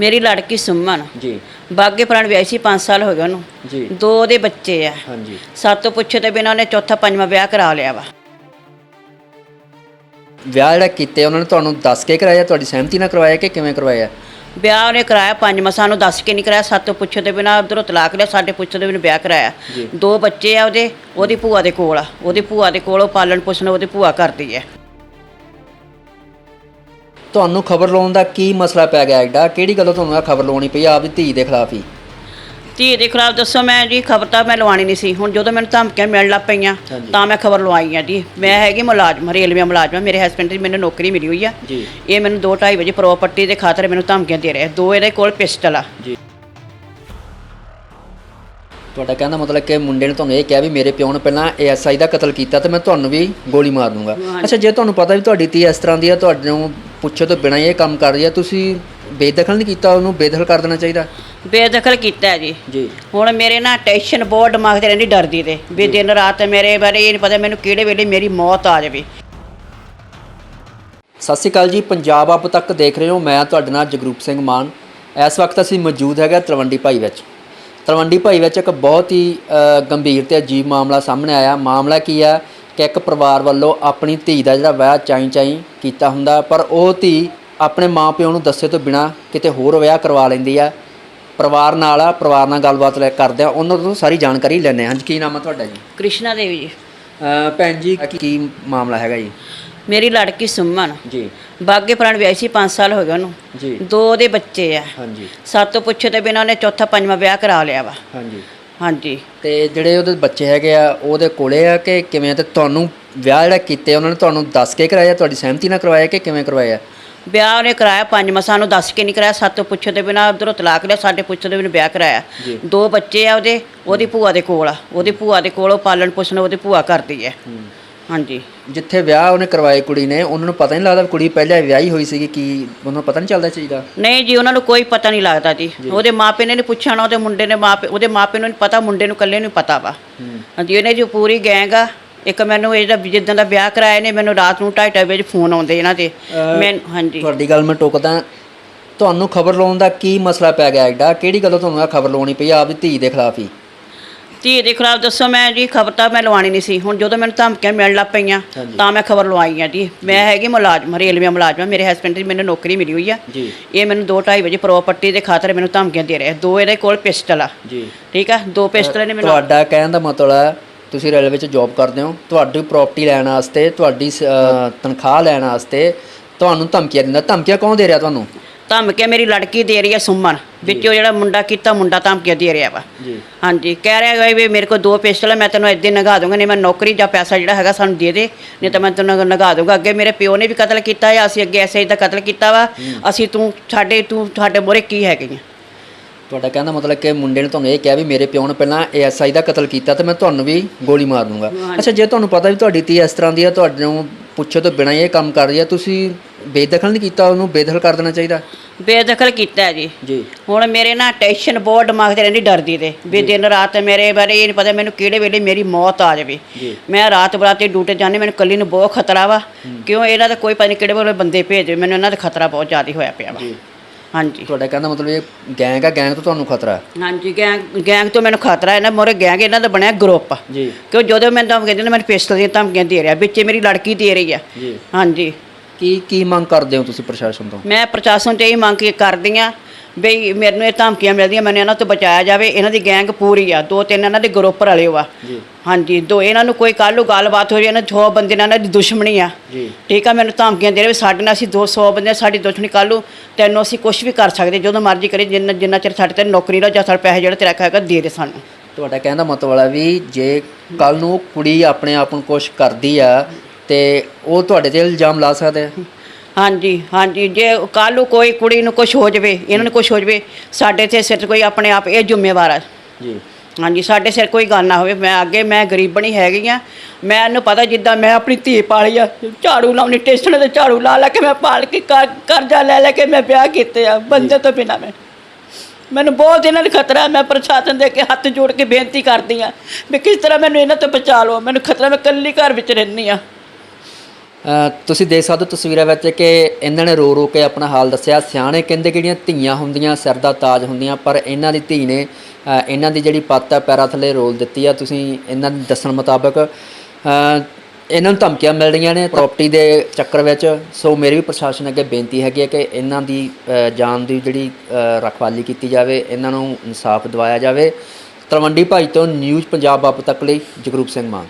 ਮੇਰੀ ਲੜਕੀ ਸੁਮਨ। ਜੀ। ਬਾਗੇ ਪ੍ਰਾਣ ਵਿਆਹੀ ਸੀ 5 ਸਾਲ ਹੋ ਗਏ ਉਹਨੂੰ। ਜੀ। ਦੋ ਉਹਦੇ ਬੱਚੇ ਆ। ਹਾਂਜੀ। ਸੱਤ ਤੋਂ ਪੁੱਛੇ ਤੇ ਬਿਨਾਂ ਉਹਨੇ ਚੌਥਾ ਪੰਜਵਾਂ ਵਿਆਹ ਕਰਾ ਲਿਆ ਵਾ। ਵਿਆਹ ਜਿਹੜਾ ਕੀਤੇ ਉਹਨਾਂ ਨੇ ਤੁਹਾਨੂੰ ਦੱਸ ਕੇ ਕਰਾਇਆ? ਤੁਹਾਡੀ ਸਹਿਮਤੀ ਨਾਲ ਕਰਵਾਇਆ ਕਿ ਕਿਵੇਂ ਕਰਵਾਇਆ? ਵਿਆਹ ਉਹਨੇ ਕਰਾਇਆ ਪੰਜਵਾਂ ਸਾਨੂੰ ਦੱਸ ਕੇ ਨਹੀਂ ਕਰਾਇਆ। ਸੱਤ ਤੋਂ ਪੁੱਛੇ ਤੇ ਬਿਨਾਂ ਉਧਰੋਂ ਤਲਾਕ ਲਿਆ ਸਾਡੇ ਪੁੱਛੇ ਤੇ ਬਿਨਾਂ ਵਿਆਹ ਕਰਾਇਆ। ਦੋ ਬੱਚੇ ਆ ਉਹਦੇ ਉਹਦੀ ਭੂਆ ਦੇ ਕੋਲ ਆ। ਉਹਦੀ ਭੂਆ ਦੇ ਕੋਲ ਉਹ ਪਾਲਣ ਪੋਸ਼ਣ ਉਹਦੀ ਭੂਆ ਕਰਦੀ ਹੈ ਤੁਹਾਨੂੰ ਖਬਰ ਲਾਉਣ ਦਾ ਕੀ ਮਸਲਾ ਪੈ ਗਿਆ ਐਡਾ? ਕਿਹੜੀ ਗੱਲੋਂ ਤੁਹਾਨੂੰ ਇਹ ਖਬਰ ਲਾਉਣੀ ਪਈ? ਆਪਦੀ ਧੀ ਦੇ ਖਿਲਾਫ ਹੀ। ਧੀ ਦੇ ਖਿਲਾਫ ਦੱਸੋ ਮੈਂ ਜੀ ਖਬਰ ਤਾਂ ਮੈਂ ਲਵਾਣੀ ਨਹੀਂ ਸੀ। ਹੁਣ ਜਦੋਂ ਮੈਨੂੰ ਧਮਕੀਆਂ ਮਿਲਣ ਲੱਗ ਪਈਆਂ ਹਾਂਜੀ। ਤਾਂ ਮੈਂ ਖਬਰ ਲਵਾਈ ਆ ਜੀ। ਮੈਂ ਹੈਗੀ ਮੁਲਾਜ਼ਮ ਰੇਲਵੇ ਮੁਲਾਜ਼ਮ ਮੇਰੇ ਹਸਬੰਡ ਦੀ ਮੈਨੂੰ ਨੌਕਰੀ ਮਿਲੀ ਹੋਈ ਆ। ਜੀ। ਇਹ ਮੈਨੂੰ 2:30 ਵਜੇ ਪ੍ਰਾਪਰਟੀ ਦੇ ਖਾਤਰ ਮੈਨੂੰ ਧਮਕੀਆਂ ਦੇ ਰਿਹਾ ਦੋ ਇਹਦੇ ਕੋਲ ਪਿਸਟਲ ਆ। ਜੀ। ਤੁਹਾਡਾ ਕਹਿਣ ਦਾ ਮਤਲਬ ਕਿ ਮੁੰਡੇ ਨੇ ਤੁਹਾਨੂੰ ਇਹ ਕਿਹਾ ਵੀ ਮੇਰੇ ਪਿਓ ਨੇ ਪਹਿਲਾਂ ਏਐਸਆਈ ਦਾ ਕਤਲ ਕੀਤਾ ਤੇ ਮੈਂ ਤੁਹਾਨੂੰ ਵੀ ਗੋਲੀ ਮਾਰ ਦੂੰਗਾ। ਅੱਛਾ ਜੇ ਤੁਹਾਨੂੰ ਪਤਾ ਵੀ ਤੁਹਾਡੀ ਧੀ ਇਸ ਤਰ੍ਹਾਂ ਦੀ ਆ ਤੁਹਾਨੂੰ ਪੁੱਛੇ ਤੋਂ ਬਿਨਾਂ ਹੀ ਇਹ ਕੰਮ ਕਰ ਰਹੀ ਆ ਤੁਸੀਂ ਬੇਦਖਲ ਨਹੀਂ ਕੀਤਾ ਉਹਨੂੰ ਬੇਦਖਲ ਕਰ ਦੇਣਾ ਚਾਹੀਦਾ। ਬੇਦਖਲ ਕੀਤਾ ਹੈ ਜੀ। ਜੀ। ਹੁਣ ਮੇਰੇ ਨਾਲ ਟੈਨਸ਼ਨ ਬਹੁਤ ਦਿਮਾਗ ਤੇ ਰਹਿੰਦੀ ਡਰਦੀ ਤੇ। ਵੀ ਦਿਨ ਰਾਤ ਮੇਰੇ ਬਾਰੇ ਇਹ ਨਹੀਂ ਪਤਾ ਮੈਨੂੰ ਕਿਹੜੇ ਵੇਲੇ ਮੇਰੀ ਮੌਤ ਆ ਜਾਵੇ। ਸਤਿ ਸ਼੍ਰੀ ਅਕਾਲ ਜੀ ਪੰਜਾਬ ਆਪ ਤੱਕ ਦੇਖ ਰਹੇ ਹੋ ਮੈਂ ਤੁਹਾਡੇ ਨਾਲ ਜਗਰੂਪ ਸਿੰਘ ਮਾਨ। ਇਸ ਵਕਤ ਅਸੀਂ ਮੌਜੂਦ ਹੈਗਾ ਤਲਵੰਡੀ ਭਾਈ ਵਿੱਚ। ਤਲਵੰਡੀ ਭਾਈ ਵਿੱਚ ਇੱਕ ਬਹੁਤ ਹੀ ਅ, ਗੰਭੀਰ ਤੇ ਅਜੀਬ ਮਾਮਲਾ ਸਾਹਮਣੇ ਆਇਆ। ਮਾਮਲਾ ਕੀ ਹੈ? ਕਿ ਇੱਕ ਪਰਿਵਾਰ ਵੱਲੋਂ ਆਪਣੀ ਧੀ ਦਾ ਜਿਹੜਾ ਵਿਆਹ ਚਾਈ ਚਾਈ ਕੀਤਾ ਹੁੰਦਾ ਪਰ ਉਹ ਧੀ ਆਪਣੇ ਮਾਪਿਓ ਨੂੰ ਦੱਸੇ ਤੋਂ ਬਿਨਾ ਕਿਤੇ ਹੋਰ ਵਿਆਹ ਕਰਵਾ ਲੈਂਦੀ ਆ। ਪਰਿਵਾਰ ਨਾਲ ਆ ਪਰਿਵਾਰ ਨਾਲ ਗੱਲਬਾਤ ਲੈ ਕਰਦੇ ਆ ਉਹਨਾਂ ਤੋਂ ਸਾਰੀ ਜਾਣਕਾਰੀ ਲੈਣੇ ਹਾਂ ਹਾਂਜੀ ਕੀ ਨਾਮ ਆ ਤੁਹਾਡਾ ਜੀ? ਕ੍ਰਿਸ਼ਨਾ ਦੇਵੀ ਜੀ। ਭੈਣ ਜੀ ਕੀ ਮਾਮਲਾ ਹੈਗਾ ਜੀ? ਮੇਰੀ ਲੜਕੀ ਸੁਮਨ। ਜੀ। ਬਾਗੇ ਪ੍ਰਾਣ ਵਿਆਹੀ ਸੀ 5 ਸਾਲ ਹੋ ਗਏ ਉਹਨੂੰ। ਜੀ। ਦੋ ਉਹਦੇ ਬੱਚੇ ਆ। ਹਾਂਜੀ। ਸੱਤ ਤੋਂ ਪੁੱਛੇ ਤੇ ਬਿਨਾਂ ਉਹਨੇ ਚੌਥਾ ਪੰਜਵਾਂ ਵਿਆਹ ਕਰਾ ਲਿਆ ਵਾ। ਹਾਂਜੀ। ਹਾਂਜੀ। ਤੇ ਜਿਹੜੇ ਉਹਦੇ ਬੱਚੇ ਹੈਗੇ ਆ ਉਹਦੇ ਕੋਲੇ ਆ ਕਿ ਕਿਵੇਂ ਤੇ ਤੁਹਾਨੂੰ ਵਿਆਹ ਜਿਹੜਾ ਕੀਤੇ ਉਹਨਾਂ ਨੇ ਤੁਹਾਨੂੰ ਦੱਸ ਕੇ ਕਰਾਇਆ? ਤੁਹਾਡੀ ਸਹਿਮਤੀ ਨਾਲ ਕਰਵਾਇਆ ਕਿ ਕਿਵੇਂ ਕਰਵਾਇਆ? ਵਿਆਹ ਉਹਨੇ ਕਰਾਇਆ ਪੰਜਵਾਂ ਸਾਨੂੰ ਦੱਸ ਕੇ ਨਹੀਂ ਕਰਾਇਆ। ਸੱਤ ਪੁੱਛੇ ਤੇ ਬਿਨਾਂ ਉਧਰੋਂ ਤਲਾਕ ਲਿਆ ਸਾਡੇ ਪੁੱਛੇ ਤੇ ਬਿਨਾਂ ਵਿਆਹ ਕਰਾਇਆ। ਦੋ ਬੱਚੇ ਆ ਉਹਦੇ ਉਹਦੀ ਭੂਆ ਦੇ ਕੋਲ ਆ। ਉਹਦੀ ਭੂਆ ਦੇ ਕੋਲ ਉਹ ਪਾਲਣ ਪੋਸ਼ਣ ਉਹਦੀ ਭੂਆ ਕਰਦੀ ਹੈ। ਹਾਂਜੀ। ਜਿੱਥੇ ਵਿਆਹ ਉਹਨੇ ਕਰਵਾਏ ਕੁੜੀ ਨੇ ਉਹਨਾਂ ਨੂੰ ਪਤਾ ਨਹੀਂ ਲੱਗਦਾ ਵੀ ਕੁੜੀ ਪਹਿਲਾਂ ਵਿਆਹੀ ਹੋਈ ਸੀਗੀ ਕੀ ਉਹਨਾਂ ਨੂੰ ਪਤਾ ਨਹੀਂ ਚੱਲਦਾ ਚਾਹੀਦਾ ਨਹੀਂ ਜੀ ਉਹਨਾਂ ਨੂੰ ਕੋਈ ਪਤਾ ਨਹੀਂ ਲੱਗਦਾ ਜੀ। ਉਹਦੇ ਮਾਪੇ ਨੇ ਨਹੀਂ ਪੁੱਛਿਆ ਨਾ ਉਹਦੇ ਮੁੰਡੇ ਨੇ ਮਾਪੇ ਉਹਦੇ ਮਾਪੇ ਨੂੰ ਨਹੀਂ ਪਤਾ ਮੁੰਡੇ ਨੂੰ ਇਕੱਲੇ ਨੂੰ ਪਤਾ ਵਾ। ਹਾਂਜੀ ਇਹਨੇ ਜੀ ਪੂਰੀ ਗੈਂਗ ਆ। ਇੱਕ ਮੈਨੂੰ ਇਹਦਾ ਜਿੱਦਾਂ ਦਾ ਵਿਆਹ ਕਰਾਇਆ ਨੇ ਮੈਨੂੰ ਰਾਤ ਨੂੰ 2:30 ਵਜੇ ਫੋਨ ਆਉਂਦੇ ਇਹਨਾਂ ਦੇ। ਮੈਂ ਹਾਂਜੀ। ਤੁਹਾਡੀ ਗੱਲ ਮੈਂ ਟੋਕਦਾ ਤੁਹਾਨੂੰ ਖਬਰ ਲਾਉਣ ਦਾ ਕੀ ਮਸਲਾ ਪੈ ਗਿਆ ਐਡਾ? ਕਿਹੜੀ ਗੱਲੋਂ ਤੁਹਾਨੂੰ ਖਬਰ ਲਾਉਣੀ ਪਈ ਆਪਦੀ ਧੀ ਦੇ ਖਿਲਾਫ ਹੀ? ਧੀ ਦੇ ਖਿਲਾਫ ਦੱਸੋ ਮੈਂ ਜੀ ਖਬਰ ਤਾਂ ਮੈਂ ਲਵਾਣੀ ਨਹੀਂ ਸੀ। ਹੁਣ ਜਦੋਂ ਮੈਨੂੰ ਧਮਕੀਆਂ ਮਿਲਣ ਲੱਗ ਪਈਆਂ। ਤਾਂ ਮੈਂ ਖਬਰ ਲਵਾਈ ਆ ਜੀ। ਮੈਂ ਹੈਗੀ ਮੁਲਾਜ਼ਮ ਰੇਲਵੇ ਮੁਲਾਜ਼ਮ ਮੇਰੇ ਹਸਬੰਡ ਦੀ ਮੈਨੂੰ ਨੌਕਰੀ ਮਿਲੀ ਹੋਈ ਆ। ਇਹ ਮੈਨੂੰ 2:30 ਵਜੇ ਪ੍ਰਾਪਰਟੀ ਦੇ ਖਾਤਰ ਮੈਨੂੰ ਧਮਕੀਆਂ ਦੇ ਰਿਹਾ। ਦੋ ਇਹਦੇ ਕੋਲ ਪਿਸਟਲ ਆ। ਜੀ। ਠੀਕ ਆ? ਦੋ ਪਿਸਟਲ ਨੇ ਮੈਨੂੰ ਤੁਹਾਡਾ ਕਹਿਣ ਦਾ ਮਤਲਬ ਹੈ ਤੁਸੀਂ ਰੇਲਵੇ ਵਿੱਚ ਜੌਬ ਕਰਦੇ ਹੋ ਤੁਹਾਡੀ ਪ੍ਰਾਪਰਟੀ ਲੈਣ ਵਾਸਤੇ ਤੁਹਾਡੀ ਸ- ਤਨਖਾਹ ਲੈਣ ਵਾਸਤੇ ਤੁਹਾਨੂੰ ਧਮਕੀਆਂ ਦਿੰਦਾ। ਧਮਕੀਆਂ ਕੌਣ ਦੇ ਰਿਹਾ ਤੁਹਾਨੂੰ? ਧਮਕੀਆਂ ਮੇਰੀ ਲੜਕੀ ਦੇ ਰਹੀ ਹੈ ਸੁਮਨ ਵਿੱਚੋਂ ਜਿਹੜਾ ਮੁੰਡਾ ਕੀਤਾ ਮੁੰਡਾ ਧਮਕੀਆਂ ਦੇ ਰਿਹਾ ਵਾ। ਜੀ। ਹਾਂਜੀ ਕਹਿ ਰਿਹਾ ਹੈ ਵੀ ਮੇਰੇ ਕੋਲ ਦੋ ਪਿਸਟਲ ਹੈ ਮੈਂ ਤੈਨੂੰ ਇੱਦਾਂ ਨਗਾ ਦੂੰਗਾ ਨਹੀਂ ਮੈਂ ਨੌਕਰੀ ਜਾਂ ਪੈਸਾ ਜਿਹੜਾ ਹੈਗਾ ਸਾਨੂੰ ਦੇ ਦੇ ਨਹੀਂ ਤਾਂ ਮੈਂ ਤੈਨੂੰ ਨਗਾ ਦੂੰਗਾ ਅੱਗੇ ਮੇਰੇ ਪਿਓ ਨੇ ਵੀ ਕਤਲ ਕੀਤਾ ਹੈ ਅਸੀਂ ਅੱਗੇ ਐਸੇ ਦਾ ਕਤਲ ਕੀਤਾ ਵਾ। ਅਸੀਂ ਤੂੰ ਸਾਡੇ ਤੂੰ ਸਾਡੇ ਮੋਰੇ ਕੀ ਹੈਗੇ ਆ? ਤੁਹਾਡਾ ਕਹਿਣ ਦਾ ਮਤਲਬ ਕਿ ਮੁੰਡੇ ਨੇ ਤੁਹਾਨੂੰ ਇਹ ਕਿਹਾ ਵੀ ਮੇਰੇ ਪਿਓ ਨੇ ਪਹਿਲਾਂ ਏਐਸਆਈ ਦਾ ਕਤਲ ਕੀਤਾ ਤੇ ਮੈਂ ਤੁਹਾਨੂੰ ਵੀ ਗੋਲੀ ਮਾਰ ਦੂੰਗਾ ਅੱਛਾ ਜੇ ਤੁਹਾਨੂੰ ਪਤਾ ਵੀ ਤੁਹਾਡੀ ਧੀ ਇਸ ਤਰ੍ਹਾਂ ਦੀ ਆ ਤੁਹਾਨੂੰ ਪੁੱਛੇ ਤੋਂ ਬਿਨਾਂ ਹੀ ਇਹ ਕੰਮ ਕਰ ਰਹੀ ਆ ਤੁਸੀਂ ਬੇਦਖਲ ਨਹੀਂ ਕੀਤਾ ਉਹਨੂੰ ਬੇਦਖਲ ਕਰ ਦੇਣਾ ਚਾਹੀਦਾ? ਬੇਦਖਲ ਕੀਤਾ ਹੈ ਜੀ। ਜੀ। ਹੁਣ ਮੇਰੇ ਨਾਲ ਟੈਨਸ਼ਨ ਬਹੁਤ ਦਿਮਾਗ ਤੇ ਰਹਿੰਦੀ ਡਰਦੀ ਤੇ। ਵੀ ਦਿਨ ਰਾਤ ਮੇਰੇ ਬਾਰੇ ਇਹ ਨਹੀਂ ਪਤਾ ਮੈਨੂੰ ਕਿਹੜੇ ਵੇਲੇ ਮੇਰੀ ਮੌਤ ਆ ਜਾਵੇ। ਮੈਂ ਰਾਤ ਬਰਾਤੇ ਡਿਊਟੀ ਜਾਂਦੀ ਮੈਨੂੰ ਕੱਲੀ ਨੂੰ ਬਹੁਤ ਖਤਰਾ ਵਾ। ਕਿਉਂ ਇਹਨਾਂ ਦਾ ਕੋਈ ਪਤਾ ਨਹੀਂ ਕਿਹੜੇ ਵੇਲੇ ਬੰਦੇ ਭੇਜੇ ਮੈਨੂੰ ਇਹਨਾਂ ਦਾ ਖਤਰਾ ਬਹੁਤ ਜ਼ਿਆਦਾ ਹੋਇਆ ਪਿਆ ਵਾ। ਹਾਂਜੀ। ਤੁਹਾਡਾ ਕਹਿਣ ਦਾ ਮਤਲਬ ਇਹ ਗੈਂਗ ਆ ਗੈਂਗ ਤੋਂ ਤੁਹਾਨੂੰ ਖਤਰਾ ਹੈ? ਹਾਂਜੀ ਗੈਂਗ ਗੈਂਗ ਤੋਂ ਮੈਨੂੰ ਖਤਰਾ ਇਹਨਾਂ ਮੋਰੇ ਗੈਂਗ ਇਹਨਾਂ ਦਾ ਬਣਿਆ ਗਰੁੱਪ ਜੀ। ਕਿਉਂ ਜਦੋਂ ਮੈਂ ਧਮਕੀ ਦਿੰਦੇ ਮੈਨੂੰ ਪਿਸਤਲ ਦੀਆਂ ਧਮਕੀਆਂ ਦੇ ਰਿਹਾ ਵਿੱਚੇ ਮੇਰੀ ਲੜਕੀ ਦੇ ਰਹੀ ਆ। ਜੀ। ਹਾਂਜੀ। ਕੀ ਕੀ ਮੰਗ ਕਰਦੇ ਹੋ ਤੁਸੀਂ ਪ੍ਰਸ਼ਾਸਨ ਤੋਂ? ਮੈਂ ਪ੍ਰਸ਼ਾਸਨ ਤੋਂ ਇਹ ਮੰਗ ਕੇ ਕਰਦੀ ਆ ਬਈ ਮੈਨੂੰ ਇਹ ਧਮਕੀਆਂ ਮਿਲਦੀਆਂ ਮੈਨੂੰ ਇਹਨਾਂ ਤੋਂ ਬਚਾਇਆ ਜਾਵੇ। ਇਹਨਾਂ ਦੀ ਗੈਂਗ ਪੂਰੀ ਆ ਦੋ ਤਿੰਨ ਇਹਨਾਂ ਦੇ ਗਰੁੱਪ ਰਲੇ ਵਾ ਜੀ। ਹਾਂਜੀ ਦੋ ਇਹਨਾਂ ਨੂੰ ਕੋਈ ਕੱਲ੍ਹ ਨੂੰ ਗੱਲਬਾਤ ਹੋ ਰਹੀ ਇਹਨਾਂ 100 ਬੰਦੇ ਨਾਲ ਇਹਨਾਂ ਦੀ ਦੁਸ਼ਮਣੀ ਆ। ਜੀ। ਠੀਕ ਆ ਮੈਨੂੰ ਧਮਕੀਆਂ ਦੇ ਰਹੇ ਵੀ ਸਾਡੇ ਨਾਲ ਅਸੀਂ 200 ਬੰਦੇ ਸਾਡੀ ਦੁਸ਼ਮਣੀ ਕੱਲ੍ਹ ਨੂੰ ਤੈਨੂੰ ਅਸੀਂ ਕੁਝ ਵੀ ਕਰ ਸਕਦੇ ਜਦੋਂ ਮਰਜ਼ੀ ਕਰੀ ਜਿੰਨਾ ਜਿੰਨਾ ਚਿਰ ਸਾਡੇ ਤੇ ਨੌਕਰੀ ਦਾ ਜਾਂ ਸਾਡੇ ਪੈਸੇ ਜਿਹੜਾ ਤੇਰਾ ਹੈਗਾ ਦੇ ਦੇ ਸਾਨੂੰ। ਤੁਹਾਡਾ ਕਹਿਣ ਦਾ ਮਤਲਬ ਹੈ ਵੀ ਜੇ ਕੱਲ ਨੂੰ ਕੁੜੀ ਆਪਣੇ ਆਪ ਨੂੰ ਕੁਛ ਕਰਦੀ ਆ ਤੇ ਉਹ ਤੁਹਾਡੇ ਤੇ ਇਲਜ਼ਾਮ ਲਾ ਸਕਦੇ ਆ? ਹਾਂਜੀ ਹਾਂਜੀ। ਜੇ ਕੱਲ੍ਹ ਨੂੰ ਕੋਈ ਕੁੜੀ ਨੂੰ ਕੁਝ ਹੋ ਜਾਵੇ ਇਹਨਾਂ ਨੂੰ ਕੁਝ ਹੋ ਜਾਵੇ ਸਾਡੇ ਤੇ ਸਿਰ ਕੋਈ ਆਪਣੇ ਆਪ ਇਹ ਜ਼ਿੰਮੇਵਾਰ ਆ। ਜੀ। ਹਾਂਜੀ ਸਾਡੇ ਸਿਰ ਕੋਈ ਗੱਲ ਨਾ ਹੋਵੇ। ਮੈਂ ਅੱਗੇ ਮੈਂ ਗਰੀਬਣੀ ਹੈਗੀ ਆ। ਮੈਨੂੰ ਪਤਾ ਜਿੱਦਾਂ ਮੈਂ ਆਪਣੀ ਧੀ ਪਾਲੀ ਆ। ਝਾੜੂ ਲਾਉਣੀ ਟੇਸਣ ਤੇ ਝਾੜੂ ਲਾ ਲਾ ਕੇ ਮੈਂ ਪਾਲ ਕੇ ਕਰ- ਕਰਜ਼ਾ ਲੈ ਲੈ ਕੇ ਮੈਂ ਵਿਆਹ ਕੀਤੇ ਆ ਬੰਦੇ ਤੋਂ ਬਿਨਾ ਮੈਂ। ਮੈਨੂੰ ਬਹੁਤ ਇਹਨਾਂ ਦਾ ਖਤਰਾ। ਮੈਂ ਪ੍ਰਸ਼ਾਸਨ ਦੇ ਅੱਗੇ ਹੱਥ ਜੋੜ ਕੇ ਬੇਨਤੀ ਕਰਦੀ ਆ ਵੀ ਕਿਸ ਤਰ੍ਹਾਂ ਮੈਨੂੰ ਇਹਨਾਂ ਤੋਂ ਬਚਾ ਲਓ। ਮੈਨੂੰ ਖਤਰਾ ਮੈਂ ਇਕੱਲੀ ਘਰ ਵਿੱਚ ਰਹਿੰਦੀ ਆ। ਤੁਸੀਂ ਦੇਖ ਸਕਦੇ ਹੋ ਤਸਵੀਰਾਂ ਵਿੱਚ ਕਿ ਇਹਨਾਂ ਨੇ ਰੋ ਰੋ ਕੇ ਆਪਣਾ ਹਾਲ ਦੱਸਿਆ। ਸਿਆਣੇ ਕਹਿੰਦੇ ਕਿ ਜਿਹੜੀਆਂ ਧੀਆਂ ਹੁੰਦੀਆਂ, ਸਿਰ ਦਾ ਤਾਜ ਹੁੰਦੀਆਂ, ਪਰ ਇਹਨਾਂ ਦੀ ਧੀ ਨੇ ਇਹਨਾਂ ਦੀ ਜਿਹੜੀ ਪੱਤ ਆ ਪੈਰਾਂ ਥੱਲੇ ਰੋਲ ਦਿੱਤੀ ਆ। ਤੁਸੀਂ ਇਹਨਾਂ ਦੇ ਦੱਸਣ ਮੁਤਾਬਕ ਇਹਨਾਂ ਨੂੰ ਧਮਕੀਆਂ ਮਿਲ ਰਹੀਆਂ ਨੇ ਪ੍ਰਾਪਰਟੀ ਦੇ ਚੱਕਰ ਵਿੱਚ। ਸੋ ਮੇਰੀ ਵੀ ਪ੍ਰਸ਼ਾਸਨ ਅੱਗੇ ਬੇਨਤੀ ਹੈਗੀ ਹੈ ਕਿ ਇਹਨਾਂ ਦੀ ਜਾਨ ਦੀ ਜਿਹੜੀ ਰਖਵਾਲੀ ਕੀਤੀ ਜਾਵੇ, ਇਹਨਾਂ ਨੂੰ ਇਨਸਾਫ ਦਿਵਾਇਆ ਜਾਵੇ। ਤਲਵੰਡੀ ਭਾਈ ਤੋਂ ਨਿਊਜ਼ ਪੰਜਾਬ ਆਪ ਤੱਕ ਲਈ ਜਗਰੂਪ ਸਿੰਘ ਮਾਨ।